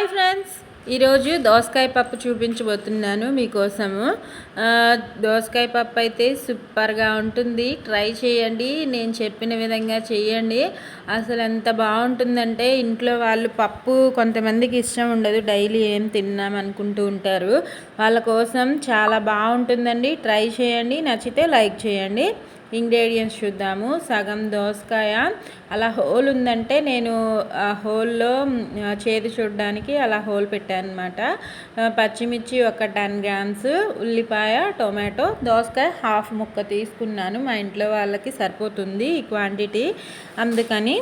Hi friends. ఈరోజు దోసకాయ పప్పు చూపించబోతున్నాను మీకోసము. దోసకాయ పప్పు అయితే సూపర్గా ఉంటుంది. ట్రై చేయండి. నేను చెప్పిన విధంగా చేయండి. అసలు ఎంత బాగుంటుందంటే ఇంట్లో వాళ్ళు పప్పు కొంతమందికి ఇష్టం ఉండదు. డైలీ ఏం తిన్నాం అనుకుంటూ ఉంటారు. వాళ్ళ కోసం చాలా బాగుంటుందండి. ట్రై చేయండి. నచ్చితే లైక్ చేయండి. ఇంగ్రీడియంట్స్ చూద్దాము. సగం దోసకాయ. అలా హోల్ ఉందంటే నేను ఆ హోల్లో చేదు చూడడానికి అలా హోల్ పెట్టాను అనమాట పచ్చిమిర్చి ఒక టెన్ గ్రామ్స్ ఉల్లిపాయ టొమాటో దోసకాయ హాఫ్ ముక్క తీసుకున్నాను. మా ఇంట్లో వాళ్ళకి సరిపోతుంది ఈ క్వాంటిటీ. అందుకని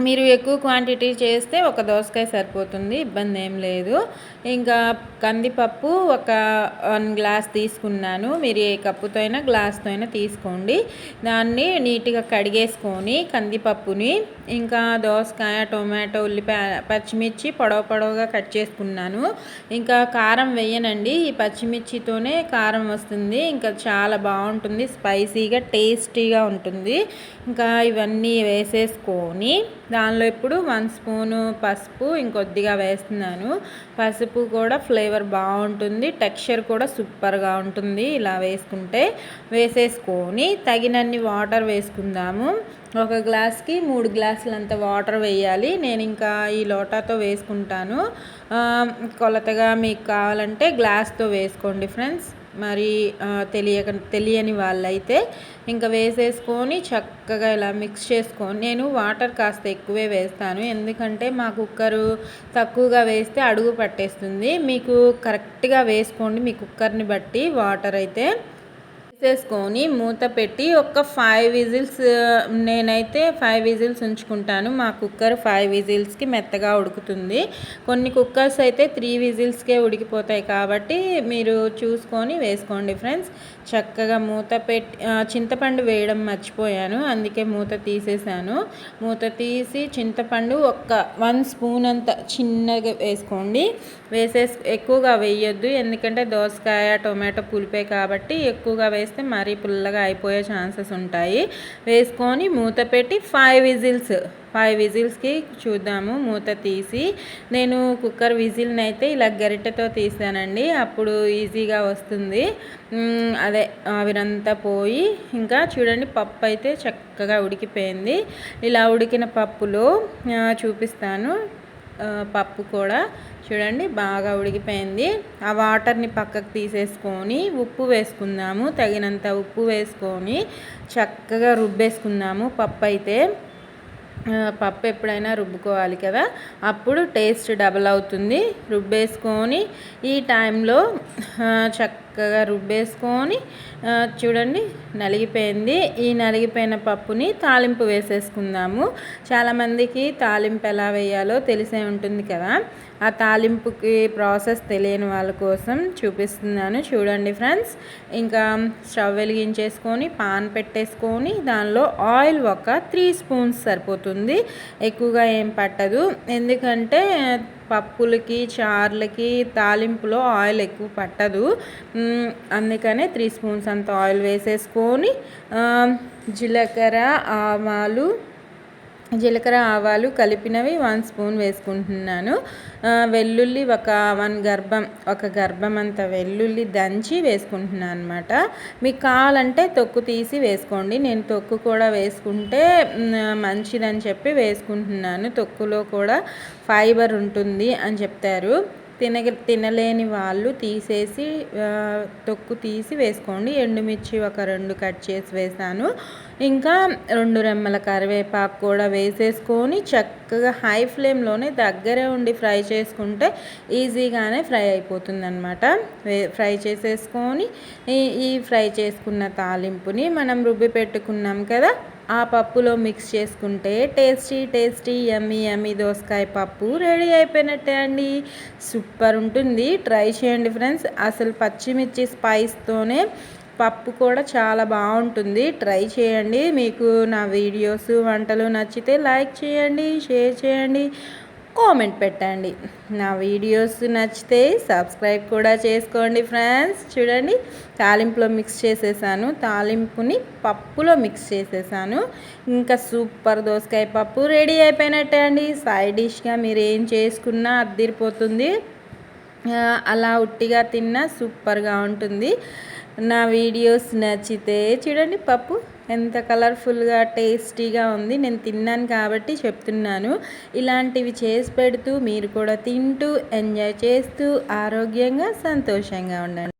మీరు ఎక్కువ క్వాంటిటీ చేస్తే ఒక దోసకాయ సరిపోతుంది ఇబ్బంది ఏం లేదు. ఇంకా కందిపప్పు ఒక వన్ గ్లాస్ తీసుకున్నాను. మీరు ఏ కప్పుతో అయినా గ్లాస్తో అయినా తీసుకోండి. దాన్ని నీట్గా కడిగేసుకొని కందిపప్పుని ఇంకా దోసకాయ టొమాటో ఉల్లిపాయ పచ్చిమిర్చి పొడవ పొడవుగా కట్ చేసుకున్నాను. ఇంకా కారం వేయనండి. ఈ పచ్చిమిర్చితోనే కారం వస్తుంది. ఇంకా చాలా బాగుంటుంది. స్పైసీగా టేస్టీగా ఉంటుంది. ఇంకా ఇవన్నీ వేసేసుకొని దానిలో ఇప్పుడు వన్ స్పూను పసుపు ఇంకొద్దిగా వేస్తున్నాను. పసుపు కూడా ఫ్లేవర్ బాగుంటుంది టెక్స్చర్ కూడా సూపర్గా ఉంటుంది ఇలా వేసుకుంటే. వేసేసుకొని తగినన్ని వాటర్ వేసుకుందాము. ఒక గ్లాస్కి మూడు గ్లాసులంత వాటర్ వేయాలి. నేను ఇంకా ఈ లోటాతో వేసుకుంటాను. కొలతగా మీకు కావాలంటే గ్లాస్తో వేసుకోండి ఫ్రెండ్స్. మరి తెలియక తెలియని వాళ్ళైతే ఇంకా వేసేసుకొని చక్కగా ఇలా మిక్స్ చేసుకొని నేను వాటర్ కాస్త ఎక్కువే వేస్తాను. ఎందుకంటే మా కుక్కరు తక్కువగా వేస్తే అడుగు పట్టేస్తుంది. మీకు కరెక్ట్గా వేసుకోండి. మీ కుక్కర్ని బట్టి వాటర్ అయితే వేసేసుకొని మూత పెట్టి ఒక ఫైవ్ విజిల్స్ నేనైతే ఫైవ్ విజిల్స్ ఉంచుకుంటాను. మా కుక్కర్ ఫైవ్ విజిల్స్కి మెత్తగా ఉడుకుతుంది. కొన్ని కుక్కర్స్ అయితే త్రీ విజిల్స్కే ఉడికిపోతాయి కాబట్టి మీరు చూసుకొని వేసుకోండి ఫ్రెండ్స్. చక్కగా మూత పెట్టి చింతపండు వేయడం మర్చిపోయాను. అందుకే మూత తీసేసాను. మూత తీసి చింతపండు ఒక వన్ స్పూన్ అంత చిన్నగా వేసుకోండి. వేసే ఎక్కువగా వేయొద్దు. ఎందుకంటే దోసకాయ టొమాటో పులిపే కాబట్టి ఎక్కువగా వేసి వేస్తే మరీ పుల్లగా అయిపోయే ఛాన్సెస్ ఉంటాయి. వేసుకొని మూత పెట్టి ఫైవ్ విజిల్స్ ఫైవ్ విజిల్స్కి చూద్దాము మూత తీసి. నేను కుక్కర్ విజిల్ని అయితే ఇలా గరిటెతో తీసానండి. అప్పుడు ఈజీగా వస్తుంది. అదే ఆవిరంతా పోయి ఇంకా చూడండి పప్పు అయితే చక్కగా ఉడికిపోయింది. ఇలా ఉడికిన పప్పులో చూపిస్తాను. పప్పు కూడా చూడండి బాగా ఉడికిపోయింది. ఆ వాటర్ని పక్కకు తీసేసుకొని ఉప్పు వేసుకుందాము. తగినంత ఉప్పు వేసుకొని చక్కగా రుబ్బేసుకుందాము పప్పు అయితే. పప్పు ఎప్పుడైనా రుబ్బుకోవాలి కదా. అప్పుడు టేస్ట్ డబల్ అవుతుంది. రుబ్బేసుకొని ఈ టైంలో చక్క చక్కగా రుబ్బేసుకొని చూడండి నలిగిపోయింది. ఈ నలిగిపోయిన పప్పుని తాలింపు వేసేసుకుందాము. చాలామందికి తాలింపు ఎలా వేయాలో తెలిసే ఉంటుంది కదా. ఆ తాలింపుకి ప్రాసెస్ తెలియని వాళ్ళ కోసం చూపిస్తున్నాను. చూడండి ఫ్రెండ్స్ ఇంకా స్టవ్ వెలిగించేసుకొని పాన్ పెట్టేసుకొని దానిలో ఆయిల్ ఒక త్రీ స్పూన్స్ సరిపోతుంది. ఎక్కువగా ఏం పట్టదు. ఎందుకంటే పప్పులకి చార్లకి తాలింపులో ఆయిల్ ఎక్కువ పట్టదు. అందుకనే త్రీ స్పూన్స్ అంత ఆయిల్ వేసేసుకొని జీలకర్ర ఆవాలు జీలకర్ర ఆవాలు కలిపినవి వన్ స్పూన్ వేసుకుంటున్నాను. వెల్లుల్లి ఒక వన్ గర్భం ఒక గర్భం అంత వెల్లుల్లి దంచి వేసుకుంటున్నాను అనమాట మీకు కావాలంటే తొక్కు తీసి వేసుకోండి. నేను తొక్కు కూడా వేసుకుంటే మంచిదని చెప్పి వేసుకుంటున్నాను. తొక్కులో కూడా ఫైబర్ ఉంటుంది అని చెప్తారు. తిన తినలేని వాళ్ళు తీసేసి తొక్కు తీసి వేసుకోండి. ఎండుమిర్చి ఒక రెండు కట్ చేసి వేసాను. ఇంకా రెండు రెమ్మల కరివేపాకు కూడా వేసేసుకొని చక్కగా హై ఫ్లేమ్లోనే దగ్గరే ఉండి ఫ్రై చేసుకుంటే ఈజీగానే ఫ్రై అయిపోతుంది అనమాట ఫ్రై చేసేసుకొని ఈ ఫ్రై చేసుకున్న తాలింపుని మనం రుబ్బి పెట్టుకున్నాం కదా ఆ పప్పులో మిక్స్ చేసుకుంటే టేస్టీ టేస్టీ యమ్మీ యమ్మీ దోసకాయ పప్పు రెడీ అయిపోయినట్టే అండి. సూపర్ ఉంటుంది. ట్రై చేయండి ఫ్రెండ్స్. అసలు పచ్చిమిర్చి స్పైస్తోనే పప్పు కూడా చాలా బాగుంటుంది. ట్రై చేయండి. మీకు నా వీడియోస్ వంటలు నచ్చితే లైక్ చేయండి షేర్ చేయండి. కామెంట్ పెట్టండి. నా వీడియోస్ నచ్చితే సబ్స్క్రైబ్ కూడా చేసుకోండి ఫ్రెండ్స్. చూడండి తాలింపులో మిక్స్ చేసేసాను. తాలింపుని పప్పులో మిక్స్ చేసేసాను. ఇంకా సూపర్ దోసకాయ పప్పు రెడీ అయిపోయినట్టే అండి. సైడ్ డిష్గా మీరు ఏం చేసుకున్నా అద్దిరిపోతుంది. అలా ఉట్టిగా తిన్నా సూపర్గా ఉంటుంది. నా వీడియోస్ నచ్చితే చూడండి పప్పు ఎంత కలర్ఫుల్గా టేస్టీగా ఉంది. నేను తిన్నాను కాబట్టి చెప్తున్నాను. ఇలాంటివి చేసి పెడుతూ మీరు కూడా తింటూ ఎంజాయ్ చేస్తూ ఆరోగ్యంగా సంతోషంగా ఉండండి.